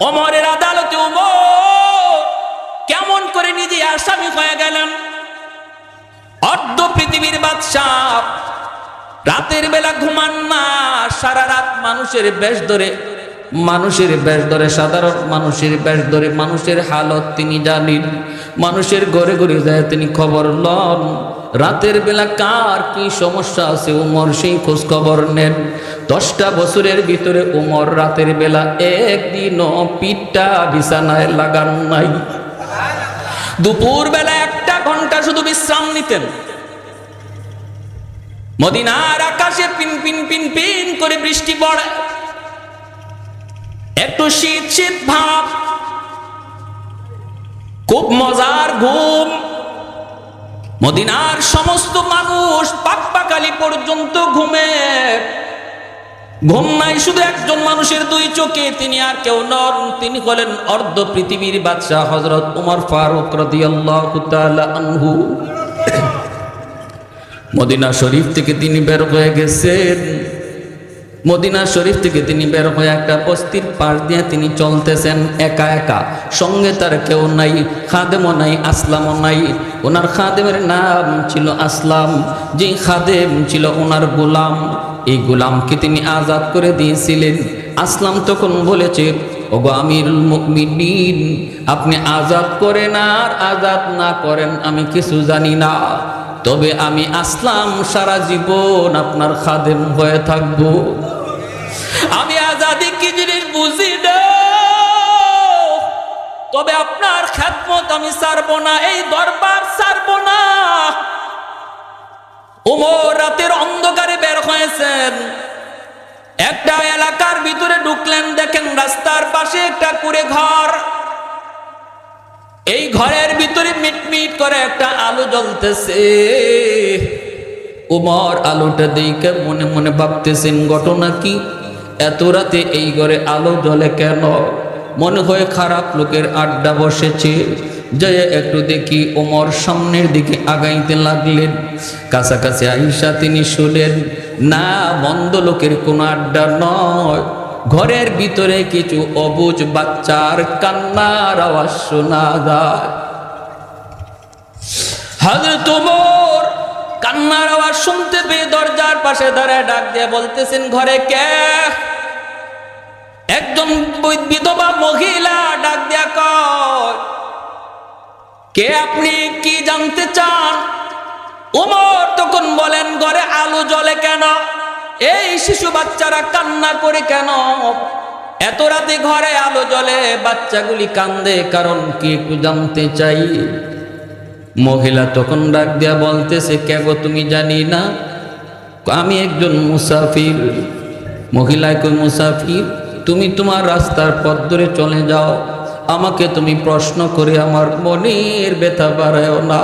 অমরের আদালতে কেমন করে নিজে আসামি হয়ে গেলেন? অর্ধ পৃথিবীর বাদশাহ, রাতের বেলা ঘুমান না, সারা রাত মানুষের বেশ ধরে, মানুষের বেশ ধরে, সাধারণ মানুষের বেশ ধরে, মানুষের হালত তিনি জানেন, মানুষের ঘরে ঘরে যায় তিনি খবর লন। রাতের বেলা কার কি সমস্যা আছে? উমর সেই খোঁজ খবর নেন। দশটা বছরের ভিতরে উমর রাতের বেলা একদিনও পিঠটা বিছানায় লাগান নাই। দুপুর বেলা একটা ঘণ্টা শুধু বিশ্রাম নিতেন। মদিনার আকাশে পিন পিন পিন পিন করে বৃষ্টি পড়ে। একটু শীত শীত ভাব। খুব মজার ঘুম। মদিনার সমস্ত মানুষ পাপ্পাকালি পর্যন্ত ঘুমে। ঘুম নাই, শুধু একজন মানুষের দুই চোখে, তিনি আর কেউ নন। তিনি হলেন অর্ধ পৃথিবীর বাদশাহ হজরত উমর ফারুক আনহু। মদিনা শরীফ থেকে তিনি বের হয়ে গেছেন। মদিনা শরীফ থেকে তিনি বের হয়ে একটা বস্তির পাশ দিয়ে তিনি চলতেছেন একা একা। সঙ্গে তার কেউ নাই, খাদেমও নাই, আসলামও নাই। ওনার খাদেমের নাম ছিল আসলাম যে খাদেম ছিল ওনার গোলাম। এই গোলামকে তিনি আজাদ করে দিয়েছিলেন। আসলাম তখন বলেছে, ওগো আমিরুল মুমিনিন, আপনি আজাদ করেন আর আজাদ না করেন আমি কিছু জানি না। তবে আমি আসলাম সারা জীবন আপনার খাদেম হয়ে থাকব। আমি আজাদি কি জিনিস বুঝি তবে আপনার খ্যাতমত আমি ছাড়বো না, এই দরবার ছাড়বো না। ওমর রাতের অন্ধকারে বের হয়েছেন। একটা এলাকার ভিতরে ঢুকলেন, দেখেন রাস্তার পাশে একটা কুড়ে ঘর। এই ঘরের ভিতরে মিটমিট করে একটা আলো জ্বলতেছে। উমর আলোটা দেখে মনে মনে ভাবতেছেন, ঘটনা কি? এত রাতে এই ঘরে আলো জ্বলে কেন? মনে হয় খারাপ লোকের আড্ডা বসেছে। যে একটু দেখি ওমর সামনের দিকে আগাইতে লাগলেন। কাছাকাছি আইসা তিনি শুনলেন না মন্দ লোকের কোনো আড্ডা নয়। ঘরের ভিতরে কিছু অবুজ বাচ্চার কান্নার আওয়াজ শোনা যায়। হযরত ওমর কান্নার আওয়াজ শুনতে পেয়ে দরজার পাশে দাঁড়ায় ডাক দিয়ে বলতেছেন, ঘরে কে? একজন বিধবা মহিলা ডাক দিয়া কয়, কে আপনি? কি জানতে চান? ওমর তখন বলেন, ঘরে আলো জ্বলে কেন? এই শিশু বাচ্চারা কান্না করে কেন? এত রাতে ঘরে আলো জ্বলে, বাচ্চাগুলি কান্দে, কারণ কি একটু জানতে চাই? মহিলা তখন ডাক দিয়া বলতেছে, কে গো তুমি জানি না? আমি একজন মুসাফির। মহিলায় কই মুসাফির, তুমি তোমার রাস্তার পথ ধরে চলে যাও। আমাকে তুমি প্রশ্ন করে আমার মনের ব্যথা বাড়ায়ও না।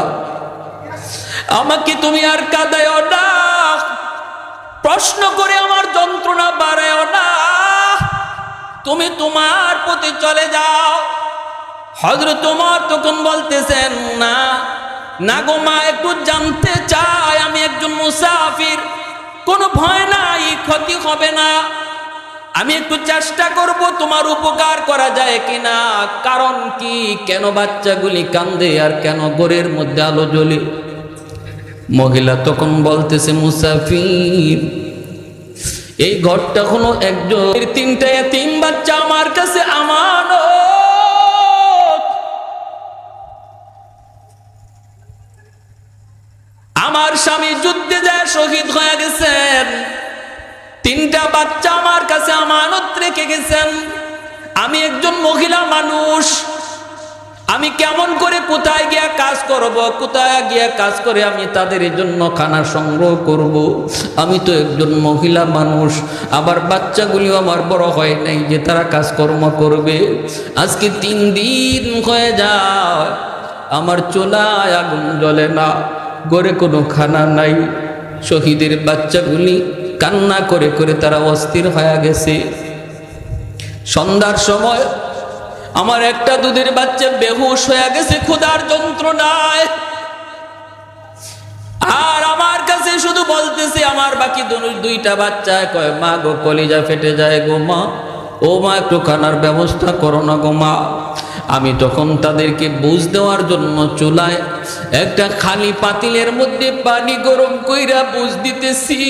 আমাকে তুমি আর কাঁদায়ও না। প্রশ্ন করে আমার যন্ত্রণা বাড়ায়ও না। তুমি তোমার প্রতি চলে যাও। হজরত তোমার তখন বলতেছেন, না না একটু জানতে চাই, আমি একজন মুসাফির। কোনো ভয় নাই, ক্ষতি হবে না। আমি একটু চেষ্টা করব তোমার উপকার করা যায় কিনা। কারণ কি? কেন বাচ্চাগুলি কান্দে আর কেন গোরের মধ্যে আলো জ্বলে? মহিলা তখন বলতেছে, মুসাফির, এই ঘরটা কোনো একজন তিনটা তিন বাচ্চা আমার কাছে আমানত। আমার স্বামী যুদ্ধে যায়, শহীদ হয়ে গেছেন। তিনটা বাচ্চা আমার কাছে আমানত রেখে গেছেন। আমি একজন মহিলা মানুষ। আমি কেমন করে কোথায় গিয়া কাজ করব, কোথায় গিয়া কাজ করে আমি তাদের জন্য খানা সংগ্রহ করব? আমি তো একজন মহিলা মানুষ। আবার বাচ্চাগুলিও আমার বড় হয় নাই যে তারা কাজকর্ম করবে। আজকে তিন দিন হয়ে যায়, আমার চোলায় আগুন জ্বলে না। গড়ে কোনো খানা নাই। শহীদের বাচ্চাগুলি কান্না করে করে তারা অস্থির হয়ে গেছে। সন্ধ্যার সময় আমার একটা দুধের বাচ্চা বেহুশ হয়ে গেছে, ক্ষুধার যন্ত্রণায়। আর আমার কাছে শুধু বলতেছে, আমার বাকি দুইটা বাচ্চা কয়, মা গো, কলিজা ফেটে যায় গো মা। ও মা, একটু খানার ব্যবস্থা করো না গো মা। আমি তখন তাদেরকে বুঝ দেওয়ার জন্য চুলায় একটা খালি পাতিলের মধ্যে পানি গরম কইরা বুঝ দিতেছি।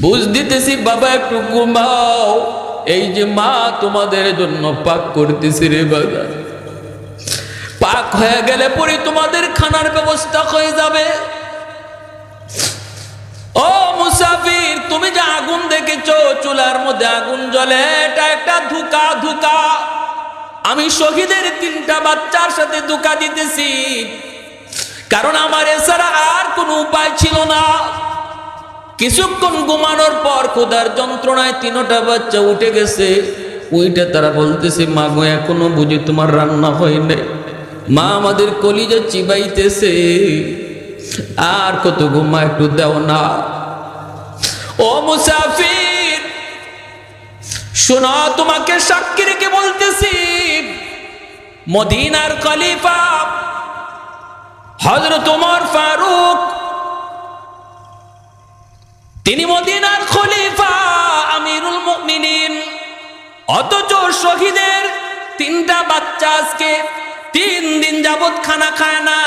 বুঝ দিতেছি, বাবা, একটু ঘুমাও। এই যে মা তোমাদের জন্য পাক করতেছি রে বাবা। পাক হয়ে গেলে পরে তোমাদের খানার ব্যবস্থা হয়ে যাবে। ও মুসাফির, তুমি যে আগুন দেখেছ, চুলার মধ্যে আগুন জ্বলে, এটা একটা ধুকা ধুকা। আমি শহীদের তিনটা বাচ্চার সাথে ধোকা দিতেছি। কারণ আমার এছাড়া আর কোনো উপায় ছিল না। কিছুক্ষণ ঘুমানোর পর খোদার যন্ত্রণায় তিনটা বাচ্চা উঠে গেছে। উইটে তারা বলতেছে, মা গো, এখনও বুঝি তোমার রান্না হয়নি। মা আমাদের কলিজা চিবাইতেছে। আর কত ঘুমা একটু দাও না। ও মুসাফির, শোনো তোমাকে সাক্ষী রেখে বলতেছি, মদিনার খলিফা হজরত ওমর ফারুক, তিনি মদিনার খলিফা আমিরুল মুমিনিন। অথচ শহীদের তিনটা বাচ্চা আজকে তিন দিন যাবৎ খানা খায় না।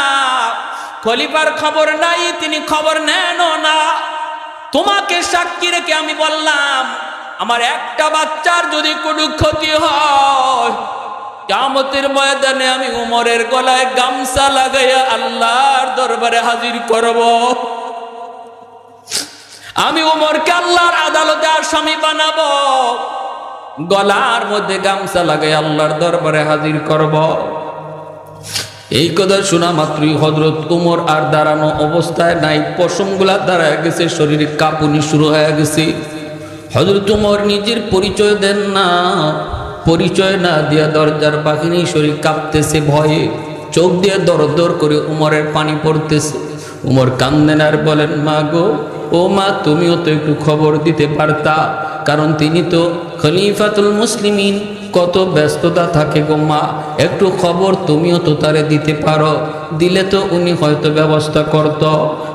খলিফার খবর নাই, তিনি খবর নেন না। তোমাকে সাক্ষী রেখে আমি বললাম, আমার একটা বাচ্চার যদি কোনো ক্ষতি হয় কামতের ময়দানে আমি উমরের গলায় গামছা লাগাইয়া আল্লাহর দরবারে হাজির করব। আমি উমরকে আল্লাহর আদালতে আসামি বানাবো, গলার মধ্যে গামছা লাগাই আল্লাহর দরবারে হাজির করব। এই কথা শোনা মাত্রই হজরত উমর আর দাঁড়ানো অবস্থায় নাই, পশমগুলা দাঁড়ায় গেছে, শরীরে কাঁপুনি শুরু হয়ে গেছে। হজরত উমর নিজের পরিচয় দেন না, পরিচয় না দিয়া দরজার বাহিনী শরীর কাঁপতেছে ভয়ে, চোখ দিয়ে দর দর করে উমরের পানি পড়তেছে। উমর কান্দেন আর বলেন, মা গো, ও মা, তুমিও তো একটু খবর দিতে পারতা, কারণ তিনি তো খলিফাতুল মুসলিমিন। কত ব্যস্ততা থাকে গো মা। একটু খবর তুমিও তো তারে দিতে পারো। দিলে তো উনি হয়তো ব্যবস্থা করত।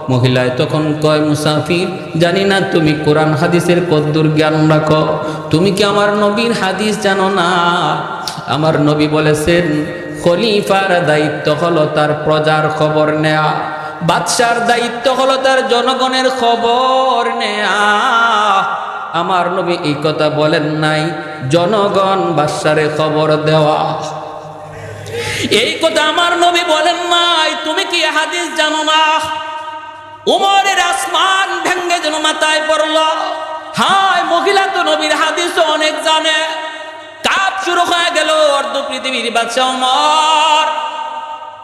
মহিলায় তখন কয়, মুসাফির, জানি না তুমি কোরআন হাদিসের কদ্দুর জ্ঞান রাখো। তুমি কি আমার নবীর হাদিস জানো না? আমার নবী বলেছেন, খলিফার দায়িত্ব হলো তার প্রজার খবর নেয়া। বাদশার দায়িত্ব হলো তার জনগণের খবর নেয়া। আমার নবী এই কথা বলেন নাই। জনগণ বাদশারে খবর দেওয়া। এই কথা আমার নবী বলেন নাই। তুমি কি হাদিস জানো না? উমরের আসমান ভেঙ্গে যেন মাথায় পড়ল। হায়, মহিলা তো নবীর হাদিস অনেক জানে। কাপ শুরু হয়ে গেল, অর্ধ পৃথিবীর বাচ্চা উমর।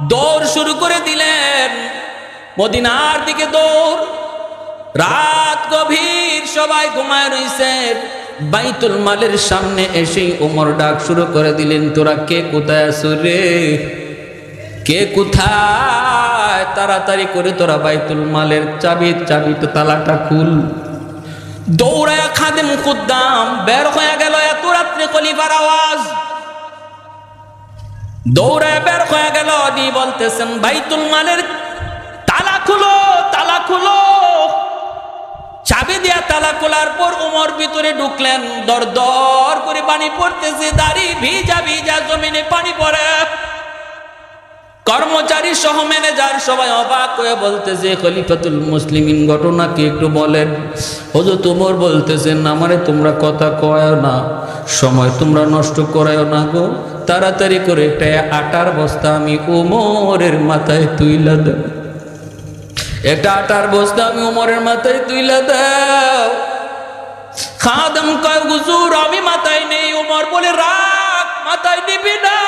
দৌড় শুরু করে দিলেন। মদিনার দিকে দৌড়। রাত গভীর সবাই ঘুমায় রইছে। বাইতুল মালের সামনে এসেই ওমর ডাক শুরু করে দিলেন, তোরা কে কোথায় আছো রে? কে কোথায়? তাড়াতাড়ি করে তোরা বাইতুল মালের চাবি চাবি তো তালাটা খুল। দৌড়ায় খাদেম কুদ্দাম, বের হয়ে গেল এত রাত্রে কলিবার আওয়াজ। দৌড়ায় বের হয়ে গেল দি বলতেছেন, বাইতুল মালের তালা খুলো তালা খুলো। চাবি দিয়া তালা খোলার পর উমর ভিতরে ঢুকলেন। দর দর করে পানি পড়তেছে, দাড়ি ভিজা ভিজা, জমিনে পানি পড়ে। কর্মচারী সহ ম্যানেজার সবাই অবাক হয়ে বলতেছে, খলিফাতুল মুসলিমিন ঘটনা কি একটু বলেন। হজর, তোমর বলতেছেন, আমারে তোমরা কথা কয় না, সময় তোমরা নষ্ট করায় না গো। তাড়াতাড়ি করে একটা আটার বস্তা আমি উমরের মাথায় তুইলা দেব। একটা আটার বস্তা আমি উমরের মাথায় তুইলা দাও। খাদম কয়, হুজুর, আমি মাথায় নেই। উমর বলে, রাখ, মাথায় নিবি না।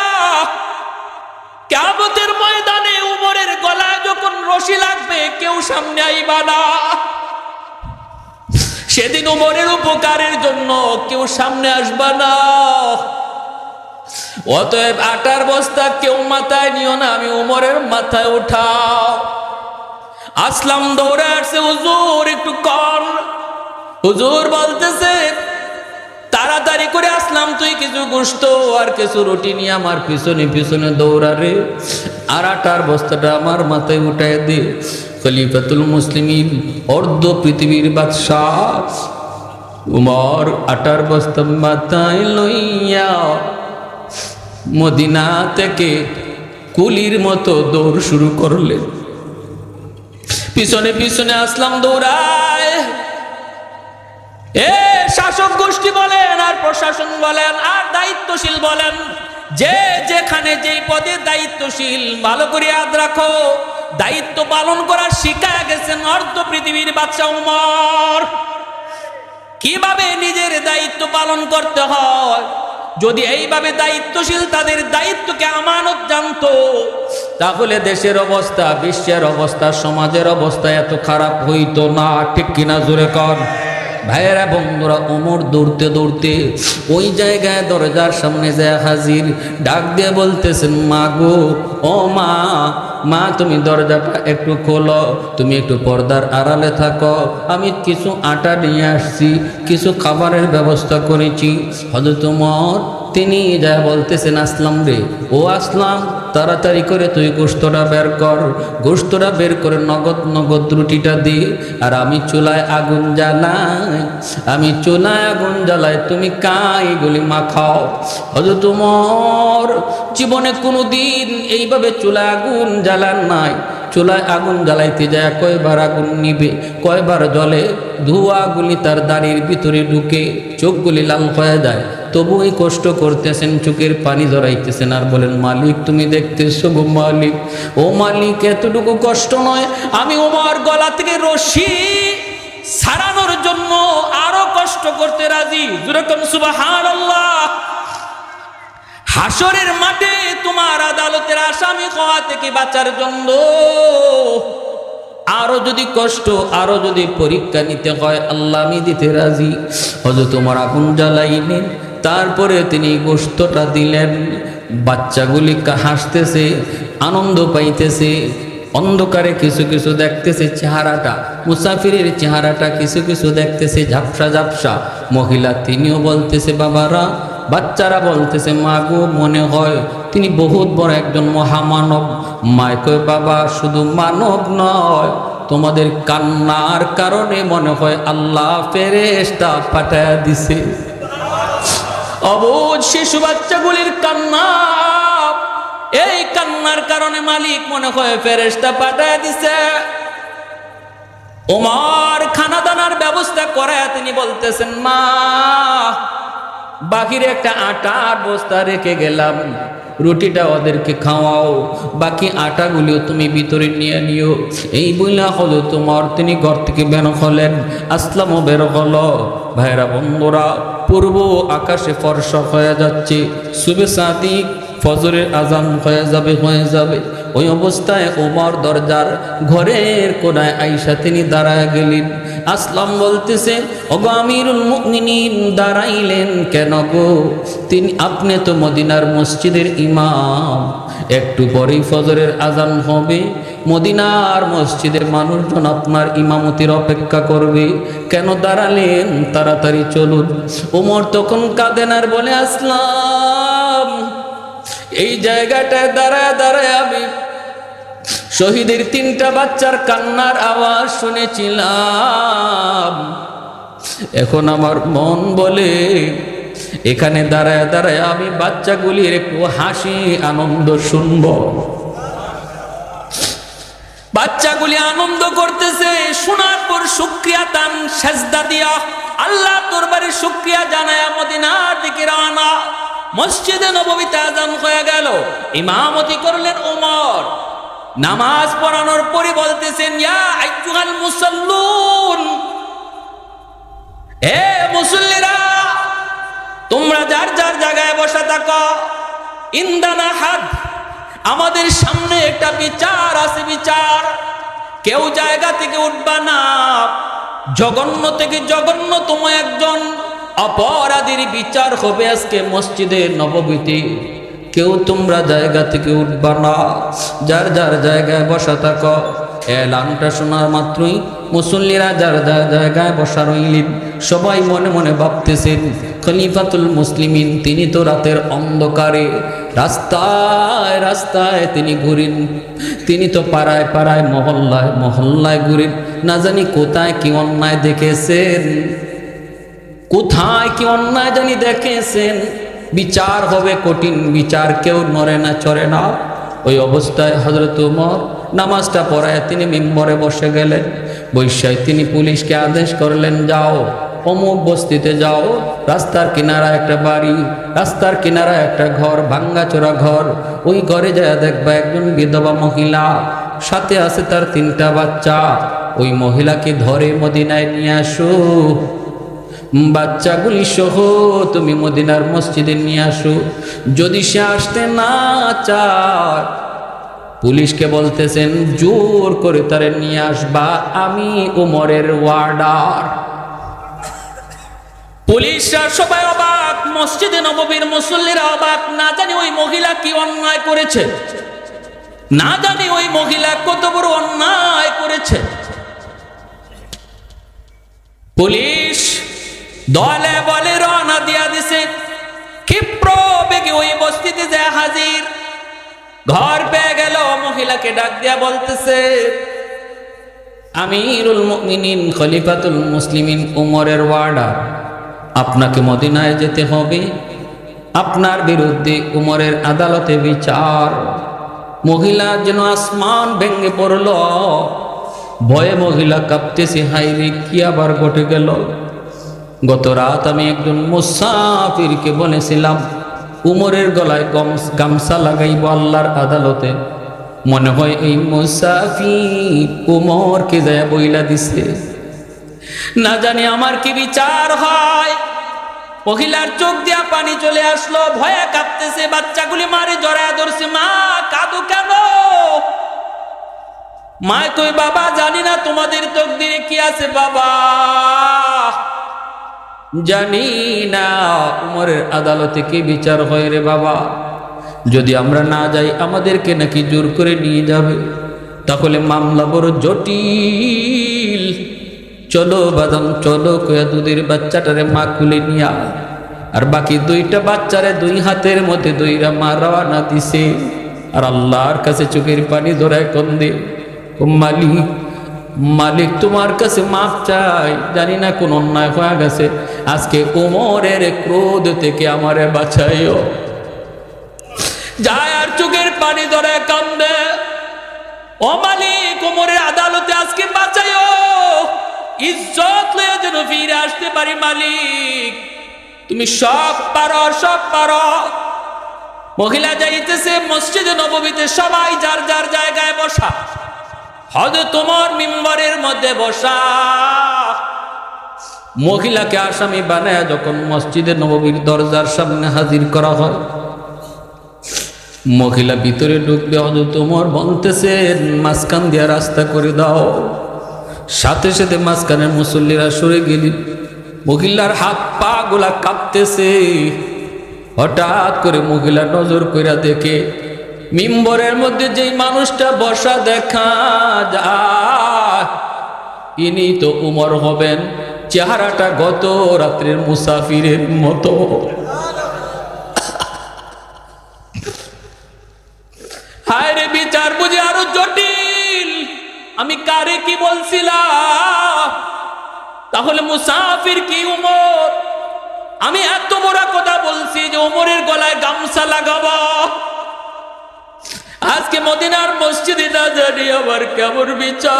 কেমতের ময়দানে উমরের গলায় যখন রশি লাগবে, কেউ সামনে আইবা না। সেদিন উমরের উপকারের জন্য কেউ সামনে আসবা না। অতএব আটার বস্তা কেউ মাথায় নিও না, আমি উমরের মাথায় উঠাও। আসলাম দৌড়ে আসছে, হুজুর একটু কর হুজুর বলতেছে, তাড়াতাড়ি করে আসলাম তুই কিছু গুস্ত আর কিছু রুটি নিয়ে আমার পিছনে পিছনে দৌড়ারে আর আটার বস্তাটা আমার মাথায় উঠায় দে। খলিফাতুল মুসলিমিন, অর্ধ পৃথিবীর বাদশাহ। উমর আটার বস্তা মাথায় লইয়া মদিনা থেকে কুলির মতো দৌড় শুরু করলেন। পিছনে পিছনে আসলাম দৌড়ায়। এ, শাসক গোষ্ঠী বলেন, আর প্রশাসন বলেন, আর দায়িত্বশীল বলেন, যে যেখানে যেই পদে দায়িত্বশীল, ভালো করে ইয়াদ রাখো, দায়িত্ব পালন করার শিখা গেছেন অর্ধ পৃথিবীর বাচ্চা উমর। কীভাবে নিজের দায়িত্ব পালন করতে হয়? যদি এইভাবে দায়িত্বশীল তাদের দায়িত্বকে আমানত জানতো, তাহলে দেশের অবস্থা, বিশ্বের অবস্থা, সমাজের অবস্থা এত খারাপ হইতো না। ঠিক কিনা জোরে কর ভাইয়েরা, বন্ধুরা ওমর দৌড়তে দৌড়তে ওই জায়গায় দরজার সামনে যায় হাজির, ডাক দিয়ে বলতেছেন, মা গো, ও মা মা, তুমি দরজাটা একটু খোলো, তুমি একটু পর্দার আড়ালে থাকো। আমি কিছু আটা নিয়ে আসছি, কিছু খাবারের ব্যবস্থা করেছি। হজরত ওমর তিনি যা বলতেছেন, আসলাম রে। ও আসলাম, তাড়াতাড়ি করে তুই গোস্তটা বের কর। গোস্তটা বের করে নগদ নগদ রুটিটা দি। আর আমি চুলায় আগুন জ্বালাই, আমি চুলায় আগুন জ্বালাই, তুমি কাইগুলি মাখাও। হয়তো তোমার জীবনে কোনো দিন এইভাবে চুলায় আগুন জ্বালান নাই। চুলায় আগুন জ্বালাইতে যায়, কয়বার আগুন নিবে, কয়বার জলে ধোঁয়াগুলি তার দাড়ির ভিতরে ঢুকে চোখগুলি লাল হয়ে যায়। তবু এই কষ্ট করতেছেন, চোখের পানি ধরাইতেছেন আর বলেন, মালিক, তুমি দেখতেছো গো মালিক। ও মালিক, এতটুকু কষ্ট নয়। আমি ওমার গলা থেকে রশি সারানোর জন্য আরও কষ্ট করতে রাজি। হাসরের মাঠে তোমার আদালতের আসামি হওয়া থেকে বাঁচার জন্য আরও যদি কষ্ট, আরও যদি পরীক্ষা নিতে হয়, আল্লাহ আমি দিতে রাজি। হয়তো তোমার আগুন জ্বালাইলেন। তারপরে তিনি গোস্তটা দিলেন। বাচ্চাগুলি হাসতেছে, আনন্দ পাইতেছে, অন্ধকারে কিছু কিছু দেখতেছে চেহারাটা, মুসাফিরের চেহারাটা কিছু কিছু দেখতেছে ঝাপসা ঝাপসা। মহিলা তিনিও বলতেছে, বাবারা, বাচ্চারা বলতেছে মা গো মনে হয় তিনি বহুত বড় একজন মহামানব। মায় কয়, বাবা, শুধু মানব নয়, তোমাদের কান্নার কারণে মনে হয় আল্লাহ ফেরেশতা পাঠায় দিছে। অবুজ শিশু বাচ্চাগুলির কান্না। এই কান্নার কারণে মালিক মনে হয় ফেরেস্তা পাঠায় দিছে। ওমার খানা দানার ব্যবস্থা করায় তিনি বলতেছেন, মা বাকির একটা আটা আর বস্তা রেখে গেলাম। রুটিটা ওদেরকে খাওয়াও। বাকি আটাগুলিও তুমি ভিতরে নিয়ে নিও। এই বইলা হলো তোমার। তিনি ঘর থেকে বের হলেন। আসলামও বের হলো। ভাইরা বন্ধুরা, পূর্ব আকাশে ফর্সা হয়ে যাচ্ছে। শুভে সাদিক ফজরের আজান হয়ে যাবে হয়ে যাবে। ওই অবস্থায় ওমর দরজার ঘরের কোনায় আইসা তিনি দাঁড়ায় গেলেন। আসলাম বলতেছে, ওগো আমিরুল দাঁড়াইলেন কেন গো? তিনি, আপনি তো মদিনার মসজিদের ইমাম। একটু পরেই ফজরের আজান হবে। মদিনার মসজিদের মানুষজন আপনার ইমামতির অপেক্ষা করবে। কেন দাঁড়ালেন? তাড়াতাড়ি চলুন। ওমর তখন কাঁদেন আর বলে, আসলাম। এই জায়গাটায় দাঁড়ায় দাঁড়ায় আমি শহীদের তিনটা বাচ্চার কান্নার আওয়াজ শুনেছিলাম। এখন আমার মন বলে, এখানে দাঁড়ায় দাঁড়ায় আমি বাচ্চাগুলির একটু হাসি, আনন্দ শুনব। বাচ্চাগুলি আনন্দ করতেছে, শোনার পর শুক্রিয়া তান সেজদা দিয়া আল্লাহ তোর দরবারে শুক্রিয়া জানায় মদিনার দিকে রানা মসজিদে নবমীতে আজান হয়ে গেল। ইমামতি করলেন ওমর নামাজ পড়ানোর পরে বলতেছেন মুসাল্লুন এ মুসল্লিরা, তোমরা যার যার জায়গায় বসে থাকো। ইন্দানা হাত আমাদের সামনে একটা বিচার আছে, বিচার। কেউ জায়গা থেকে উঠবা না। জঘন্য থেকে জঘন্যতম একজন অপরাধীর বিচার হবে আজকে মসজিদে নববীতে কেউ তোমরা জায়গা থেকে উঠবা না। যার যার জায়গায় বসা থাকো। এলানটা শোনার মাত্রই মুসল্লিরা যার যার জায়গায় বসা রইলেন। সবাই মনে মনে ভাবতেছেন, খলিফাতুল মুসলিমিন তিনি তো রাতের অন্ধকারে। রাস্তায় রাস্তায় তিনি ঘুরেন। তিনি তো পাড়ায় পাড়ায় মহল্লায় মহল্লায় ঘুরেন। না জানি কোথায় কি অন্যায় দেখেছেন। কোথায় কি অন্যায় জানি দেখেছেন? বিচার হবে কঠিন, বিচার কেউ নড়ে না, চড়ে না। ওই অবস্থায় হজরত উমর নামাজটা পড়ায় তিনি মেম্বরে বসে গেলেন। বৈশায় তিনি পুলিশকে আদেশ করলেন, যাও, অমুক বস্তিতে যাও। রাস্তার কিনারা একটা বাড়ি, রাস্তার কিনারা একটা ঘর, ভাঙ্গাচোরা ঘর। ওই ঘরে যায় দেখবা একজন বিধবা মহিলা, সাথে আছে তার তিনটা বাচ্চা। ওই মহিলাকে ধরে মদিনায় নিয়ে আসো। বাচ্চাগুলি সহ তুমি মদিনার মসজিদে নিয়ে আসো। যদি সে আসতে না পুলিশকে বলতেছেন, জোর করে তারে নিয়ে আসবা, আমি উমরের ওয়ার্ডার। পুলিশরা সবাই অবাক, মসজিদে নববীর মুসল্লিরা অবাক। না জানি ওই মহিলা কি অন্যায় করেছে। না জানি ওই মহিলা কত বড় অন্যায় করেছে। পুলিশ দলে বলে রওনা দিয়া দিছে। ক্ষিপ্র বেগে ওই বস্তিতে যায় হাজির। ঘর পেয়ে গেল, মহিলাকে ডাক দিয়া বলতেছে, আমিরুল মুমিনিন, খলিফাতুল মুসলিমিন উমরের ওয়ার্ডার, আপনাকে মদিনায় যেতে হবে। আপনার বিরুদ্ধে উমরের আদালতে বিচার। মহিলা যেন আসমান ভেঙে পড়ল। ভয়ে মহিলা কাঁপতেছে হাইরে কি আবার ঘটে গেল? গত রাত আমি একজন মুসাফিরকে বলেছিলাম, উমরের গলায় গম- গামছা লাগাইব আল্লাহর আদালতে। মনে হয় এই মুসাফির উমরকে যায় বইলা দিছে। না জানি আমার কি বিচার হয়। মহিলার চোখ দিয়া পানি চলে আসলো, ভয়ে কাঁপতেছে, বাচ্চাগুলি মারে জড়ায় ধরছে, মা, কাঁদো কেন? মা কই, বাবা, জানি না তোমাদের তকদিরে কি আছে, বাবা। জানি না উমরের আদালতে কি বিচার হয় রে বাবা? যদি আমরা না যাই, আমাদেরকে নাকি জোর করে নিয়ে যাবে। তাহলে মামলা বড় জটিল। চলো বাদাম, চলো কয়া দুধের বাচ্চাটারে মা খুলে নিয়া আর বাকি দুইটা বাচ্চারে দুই হাতের মধ্যে দুইরা মা রওয়ানা দিছে। আর আল্লাহর কাছে চোখের পানি ধরায় কন্দে, ও মালিক মালিক তোমার কাছে মাপ চাই জানি না কোন অন্যায় হয়ে গেছে। আজকে কোমরের ক্রোধ থেকে আমারে বাঁচাইও। যায় আর চোখের পানি ধরে কান্দে। ও মালিক কোমরের আদালতে আজকে বাঁচাইও। ইজ্জত লয়ে যেন ফিরে আসতে পারি মালিক। তুমি সব পারো সব পারো। মহিলা যাইতেছে মসজিদে নববীতে সবাই যার যার জায়গায় বসা। হয়তো তোমার মিম্বরের মধ্যে বসা। মহিলাকে আসামি বানায় যখন মসজিদে নববীর দরজার সামনে হাজির করা হয়। মহিলা ভিতরে ঢুকবে অত তোমার বলতেছেন, মাঝখান দিয়া রাস্তা করে দাও। সাথে সাথে মাঝখানের মুসল্লিরা সরে গেলি মহিলার হাত পা গুলা কাঁপতেছে। হঠাৎ করে মহিলা নজর কইরা দেখে মিম্বরের মধ্যে যেই মানুষটা বসা দেখা যায়, ইনি তো উমর হবেন। চেহারাটা গত রাত্রের মুসাফিরের মতো। হায় রে বিচার বুঝে আরও জটিল। আমি কারে কি বলছিলাম? তাহলে মুসাফির কি উমর? আমি এত বড় কথা বলছি যে উমরের গলায় গামছা লাগাবো। আজকে মদিনার মসজিদে না আবার কেমন বিচার?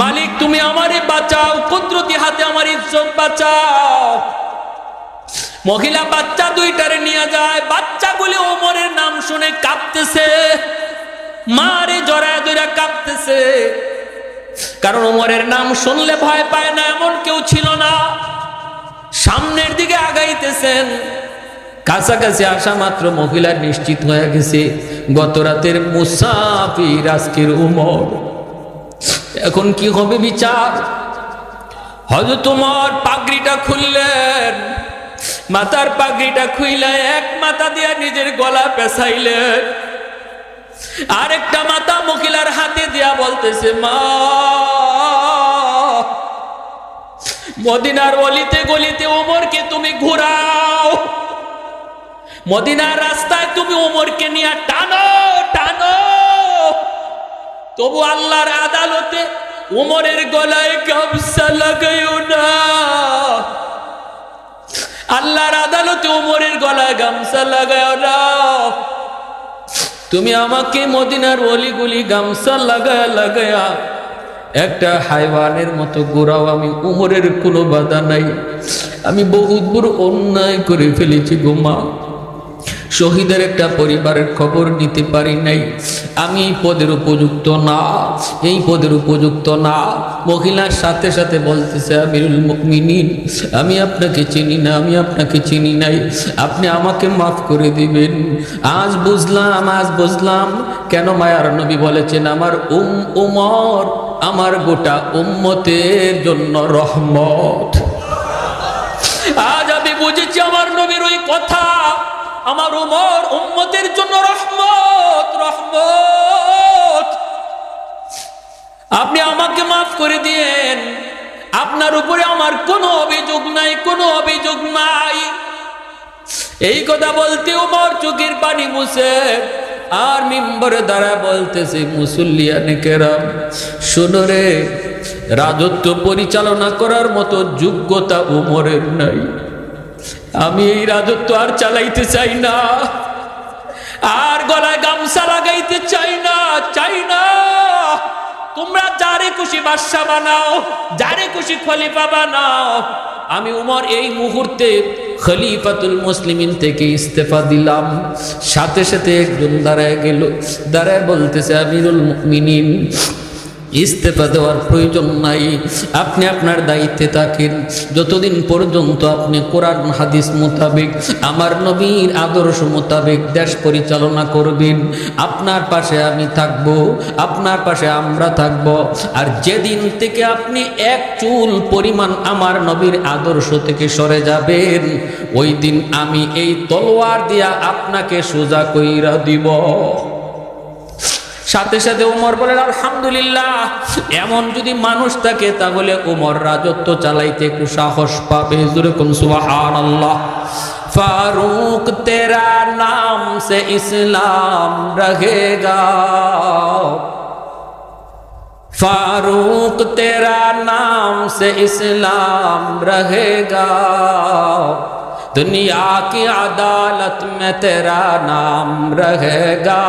মালিক, তুমি আমারে বাঁচাও, কুদরতি হাতে আমার ইজ্জত বাঁচাও। মহিলা বাচ্চা দুইটারে নিয়ে যায়, বাচ্চাগুলি ওমরের নাম শুনে কাঁপতেছে। মারে জড়ায় জড়া কাঁপতেছে। কারণ ওমরের নাম শুনলে ভয় পায় না, এমন কেউ ছিল না। সামনের দিকে আগাইতেছেন। কাছাকাছি আসা মাত্র মহিলা নিশ্চিত হয়ে গেছে গত রাতের মুসাফির আজকের উমর। এখন কি হবে বিচার? হয়তো তোমার পাগড়িটা খুললেন মাথার পাগড়িটা খুইলে এক মাথা দিয়া নিজের গলা পেছাইলে আরেকটা মাথা মহিলার হাতে দিয়া বলতেছে, মা, মদিনার অলিতে গলিতে ওমরকে তুমি ঘুরাও। মদিনার রাস্তায় তুমি ওমরকে নিয়ে টানো টানো। তবু আল্লাহর আদালতে ওমরের গলায় গামছা লাগাইও না। আল্লাহর আদালতে ওমরের গলায় গামছা লাগাইও না। তুমি আমাকে মদিনার অলিগুলি গামছা লাগায়া লাগায়া একটা হাইওয়ানের মতো গোড়াও আমি উমরের কোনো বাধা নাই। আমি বহুত বড় অন্যায় করে ফেলেছি গোমা শহীদের একটা পরিবারের খবর নিতে পারি নাই। আমি এই পদের উপযুক্ত না, এই পদের উপযুক্ত না। মহিলার সাথে সাথে বলতেছে, আমিরুল মুকমিনিন আমি আপনাকে চিনি না, আমি আপনাকে চিনি নাই। আপনি আমাকে মাফ করে দিবেন। আজ বুঝলাম আজ বুঝলাম, কেন মায়ার নবী বলেছেন, আমার উম উমর, আমার গোটা উম্মতের জন্য রহমত। আজ আমি বুঝেছি, আমার নবীর ওই কথা আমার উমর উম্মতের জন্য রহমত রহমত। আপনি আমাকে মাফ করে দিয়েন। আপনার উপরে আমার কোনো অভিযোগ নাই, কোনো অভিযোগ নাই। এই কথা বলতে উমর চোখের পানি মুছে, আর মিম্বরে দ্বারা বলতেছে, মুসল্লিয়ানে কেরাম, শোনো রে, রাজত্ব পরিচালনা করার মতো যোগ্যতা উমরের নাই। আমি এই রাজত্ব আর চালাইতে চাই না। আর গলায় গামছা লাগাইতে চাই না চাই না। তোমরা যারে খুশি বাদশা বানাও, যারে খুশি খলিফা বানাও। আমি উমর এই মুহূর্তে খলিফাতুল মুসলিমিন থেকে ইস্তেফা দিলাম। সাথে সাথে একজন দাঁড়ায় গেল, দাঁড়ায় বলতেছে, আমিরুল মুমিনিন ইস্তেফা দেওয়ার প্রয়োজন নাই। আপনি আপনার দায়িত্বে থাকেন। যতদিন পর্যন্ত আপনি কোরআন, হাদিস মোতাবেক, আমার নবীর আদর্শ মোতাবেক দেশ পরিচালনা করবেন, আপনার পাশে আমি থাকব, আপনার পাশে আমরা থাকব। আর যেদিন থেকে আপনি এক চুল পরিমাণ আমার নবীর আদর্শ থেকে সরে যাবেন, ওই দিন আমি এই তলোয়ার দিয়া আপনাকে সোজা কইরা দিব। সাথে সাথে উমর বলেন, আলহামদুলিল্লাহ, এমন যদি মানুষ থাকে, তাহলে উমর রাজত্ব চালাইতে একটু সাহস পাবে। আল্লাহ ফারুক, তেরা নাম সে ইসলাম রহেগা ফারুক, তেরা নাম সে ইসলাম রহেগা দুনিয়া কি আদালত মে তেরা নাম রহেগা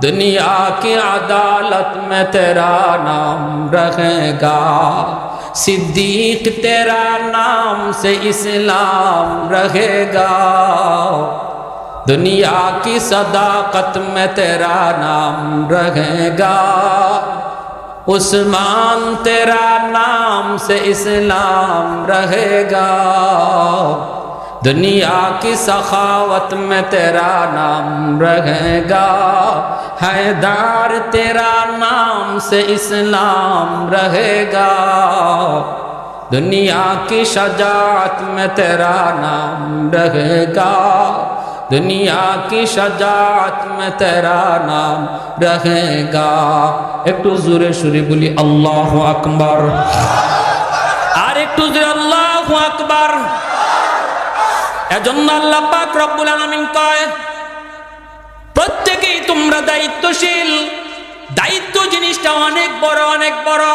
दुनिया की अदालत में तेरा नाम रहेगा। सिद्दीक तेरा नाम से इस्लाम रहेगा। दुनिया की सदाकत में तेरा नाम रहेगा। उस्मान तेरा नाम से इस्लाम रहेगा। दुनिया की सखावत में तेरा नाम रहेगा। हैदार, तेरा नाम से इस्लाम रहेगा। दुनिया की शजात में तेरा नाम रहेगा। दुनिया की शजात में तेरा नाम रहेगा। एक तो जुरे शुरे बोली, अल्लाह अकबर। अरे एक तो जुरे, अल्लाह अकबर। এজন্য আল্লাহ পাক রব্বুল আলামিন কয়, প্রত্যেকেই তোমরা দায়িত্বশীল। দায়িত্ব জিনিসটা অনেক বড় অনেক বড়।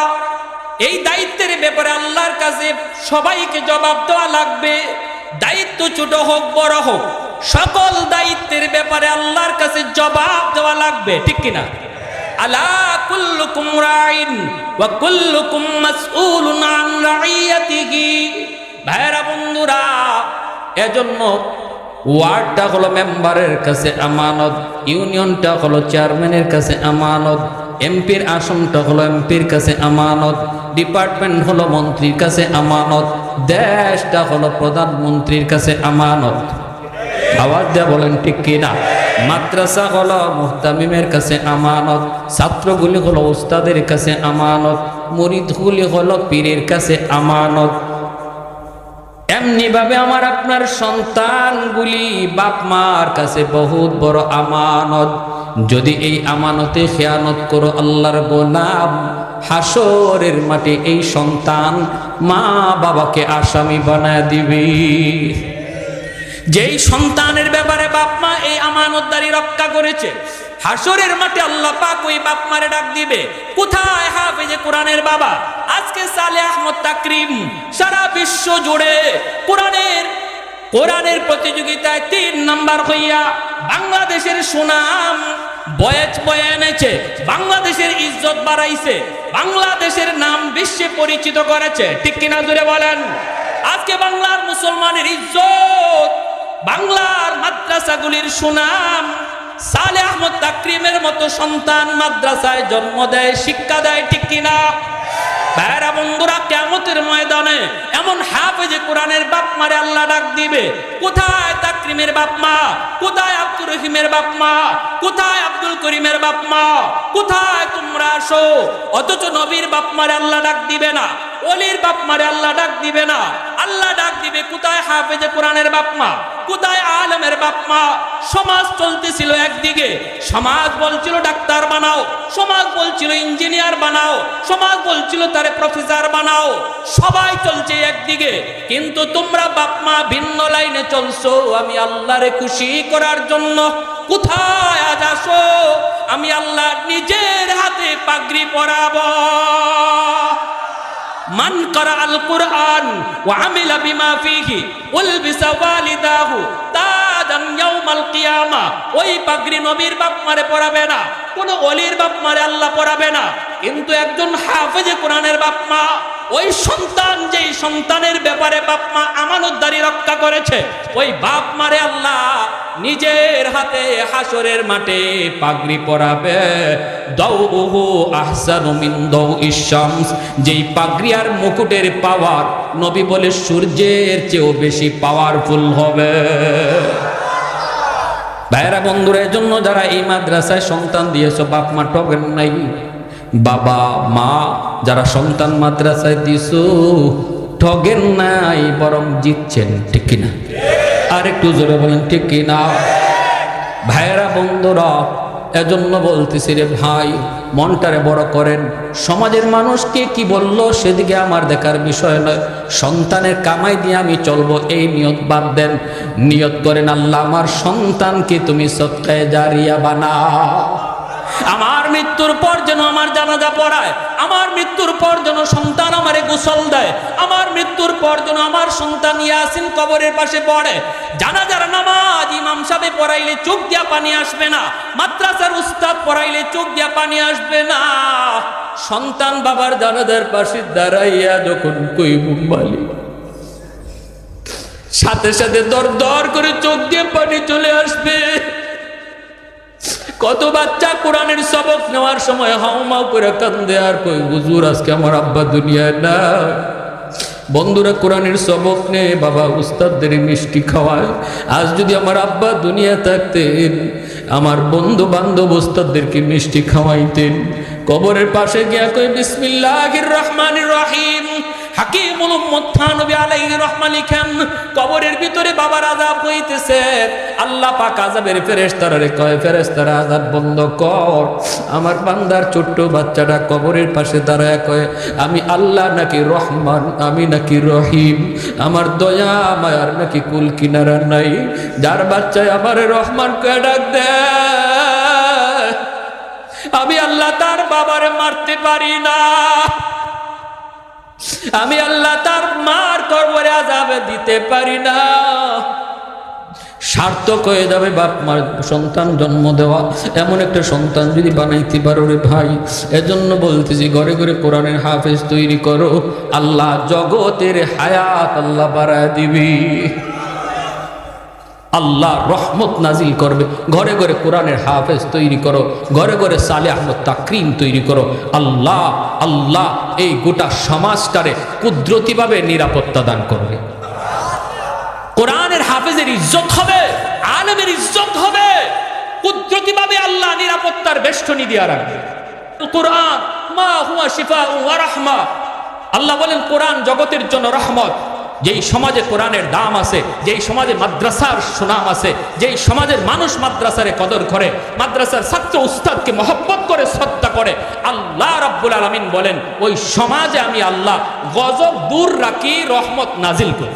এই দায়িত্বের ব্যাপারে আল্লাহর কাছে সবাইকে জবাব দেওয়া লাগবে। দায়িত্ব ছোট হোক, বড় হোক, সকল দায়িত্বের ব্যাপারে আল্লাহর কাছে জবাব দেওয়া লাগবে, ঠিক কিনা? আলা কুল্লুকুম রাইন ওয়া কুল্লুকুম মাসউলুন আন রাইয়াতিহি। ভাইরা বন্ধুরা এজন্য ওয়ার্ডটা হলো মেম্বারের কাছে আমানত, ইউনিয়নটা হলো চেয়ারম্যানের কাছে আমানত, এমপির আসনটা হলো এমপির কাছে আমানত, ডিপার্টমেন্ট হলো মন্ত্রীর কাছে আমানত, দেশটা হলো প্রধানমন্ত্রীর কাছে আমানত। আওয়াজ দেয়া বলেন, ঠিক কিনা মাদ্রাসা হলো মুহতামিমের কাছে আমানত, ছাত্রগুলি হলো উস্তাদের কাছে আমানত, মুরিদগুলি হলো পীরের কাছে আমানত এমনি ভাবে আমার আপনার সন্তানগুলি বাপ মার কাছে বহুত বড় আমানত। যদি এই আমানতে খেয়ানত করো আল্লাহর গোলাম হাসরের মাঠে এই সন্তান মা বাবাকে আসামি বানায় দিবি। যেই সন্তানের ব্যাপারে বাপ মা এই আমানতদারি রক্ষা করেছে হাসরের মাঠে আল্লাহ পাক ওই বাপ মারে ডাক দিবে, কোথায় হাফেজে কোরআনের বাবা? আজকে সালে আহমদ তাকরিম সারা বিশ্ব জুড়ে কোরআনের কোরআনের প্রতিযোগিতায় তিন নাম্বার হইয়া বাংলাদেশের সুনাম বয়েজ বয়ে এনেছে, বাংলাদেশের ইজ্জত বাড়াইছে, বাংলাদেশের নাম বিশ্বে পরিচিত করেছে। ঠিক কিনা জুড়ে বলেন? আজকে বাংলার মুসলমানের ইজ্জত, বাংলার মাদ্রাসাগুলির সুনাম সালে আহমদ তাকরিমের মতো সন্তান মাদ্রাসায় জন্ম দেয়, শিক্ষা দেয়, ঠিক কিনা? ভাইরা বন্ধুরা কেমতের ময়দানে এমন হাফেজে কোরআনের বাপ মারে আল্লাহ ডাক দিবে। কোথায় তাকরিমের বাপ মা? কোথায় আব্দুর রহিমের বাপ মা? কোথায় আব্দুল করিমের বাপ মা? কোথায় তোমরা আসো? অথচ নবীর বাপ মারে আল্লাহ ডাক দিবে না। অলির বাপ মারে আল্লাহ ডাক দিবে না। আল্লাহ ডাক দিবে, কোথায় হাফেজে কোরআনের বাপ মা? কোথায় আলমের বাপ মা? সমাজ একদিকে। সমাজ বলছিল ডাক্তার বানাও, সমাজ বলছিল ইঞ্জিনিয়ার বানাও, সমাজ বলছিল প্রফেসর বানাও। সবাই চলছে একদিকে। কিন্তু তোমরা বাপ মা, ভিন্ন লাইনে চলছো। আমি আল্লাহরে খুশি করার জন্য কোথায় আজ আসো? আমি আল্লাহ নিজের হাতে পাগড়ি পরাবো। মান করা আল ওয়া আমিলা বিমা ফিহি উলবিসা ওয়ালিদাহু তাজান ইয়াউমাল কিয়ামা। ওই পাগড়ি নবীর বাপ মারে পড়াবে না, কোন অলির বাপ মারে আল্লাহ পড়াবে না। কিন্তু একজন হাফেজে কোরআনের বাপ মা ওই সন্তান যেই সন্তানের ব্যাপারে বাপ মা আমানতদারি রক্ষা করেছে, ওই বাপ মারে আল্লাহ নিজের হাতে হাসরের মাঠে পাগড়ি পরাবে। দাউহু আহসানু মিন দাউ ইশামস যেই পাগড়ি আর মুকুটের পাওয়ার, নবী বলে সূর্যের চেয়েও বেশি পাওয়ারফুল হবে। ভাইরা বন্ধুরা জন্য যারা এই মাদ্রাসায় সন্তান দিয়েছ, বাপ মা নাই। বাবা, মা, যারা সন্তান মাদ্রাসায় দিছো ঠগেন নাই, বরং জিতছেন, ঠিক কিনা? আর একটু জোরে বলেন, ঠিক কিনা? ভাইয়েরা, বন্ধুরা, এজন্য বলতেছি রে ভাই, মনটারে বড় করেন। সমাজের মানুষকে কি বলল, সেদিকে আমার দেখার বিষয় নয়। সন্তানের কামাই দিয়ে আমি চলবো, এই নিয়ত বাদ দেন। নিয়ত করেন আল্লাহ, আমার সন্তানকে তুমি সৎকায় জারিয়া বানা আমার মৃত্যুর পর যেন আমার জানাজা পড়ায়, আমার মৃত্যুর পর যেন সন্তান আমারে গোসল দেয়, আমার মৃত্যুর পর যেন আমার সন্তান ইয়াসিন কবরের পাশে পড়ে। জানাজার নামাজ ইমাম সাহেব পড়াইলে চোখ দিয়া পানি আসবে না, মাদ্রাসার উস্তাদ পড়াইলে চোখ দিয়া পানি আসবে না। সন্তান বাবার জানাজার পাশে দাঁড়াইয়া যখন কই বুম্বালি সাথে সাথে দর দর করে চোখ দিয়ে পানি চলে আসবে। কত বাচ্চা কোরআনের সবক নেওয়ার সময় হাউমাউ করে কান্দে আর কই, হুজুর, আজকে আমার আব্বা দুনিয়ায় না বন্ধুরা, কোরআনের সবক নে, বাবা উস্তাদদের মিষ্টি খাওয়ায়। আজ যদি আমার আব্বা দুনিয়া থাকতেন, আমার বন্ধু বান্ধব উস্তাদদেরকে মিষ্টি খাওয়াইতেন। কবরের পাশে গিয়া কই, বিসমিল্লাহির রহমানির রহিম। লিখেন ভিতরে কয় বন্ধ কর। আমার বান্দার ছোট্ট বাচ্চাটা কবরের পাশে দাঁড়ায় কয়, আমি আল্লাহ নাকি রহমান, আমি নাকি রহিম। আমার দয়া, মায়ার নাকি কুল কিনারা নাই। যার বাচ্চায় আমার রহমান কয়ে, ডাক দেয় আমি আল্লাহ তার বাবারে মারতে পারি না। আমি আল্লাহ তার মার কবরে আজাবে দিতে পারি না। সার্থক হয়ে যাবে বাপ মার সন্তান জন্ম দেওয়া। এমন একটা সন্তান যদি বানাইতে পারো রে ভাই, এজন্য বলতেছি, ঘরে ঘরে কোরআনের হাফেজ তৈরি করো। আল্লাহ জগতের হায়াত আল্লাহ বাড়ায় দিবি। আল্লাহ রহমত নাজিল করবে। ঘরে ঘরে কোরআনের হাফেজ তৈরি করো। ঘরে ঘরে সালে আহমদ তাকরিম তৈরি করো। আল্লাহ আল্লাহ এই গোটা সমাজটারে কুদরতিভাবে নিরাপত্তা দান করবে। কোরআনের হাফেজের ইজ্জত হবে, আলমের ইজ্জত হবে। কুদরতিভাবে আল্লাহ নিরাপত্তার বেষ্টনী দিয়া রাখবে। কোরআন, মা হুয়া শিফা ওয়া রাহমা। আল্লাহ বলেন, কোরআন জগতের জন্য রহমত। যেই সমাজে কোরআনের দাম আছে, যেই সমাজে মাদ্রাসার সুনাম আছে, যেই সমাজের মানুষ মাদ্রাসারে কদর করে, মাদ্রাসার ছাত্র উস্তাদকে মহব্বত করে, শ্রদ্ধা করে, আল্লাহ রাব্বুল আলমিন বলেন, ওই সমাজে আমি আল্লাহ গজব দূর রাখি, রহমত নাজিল করি।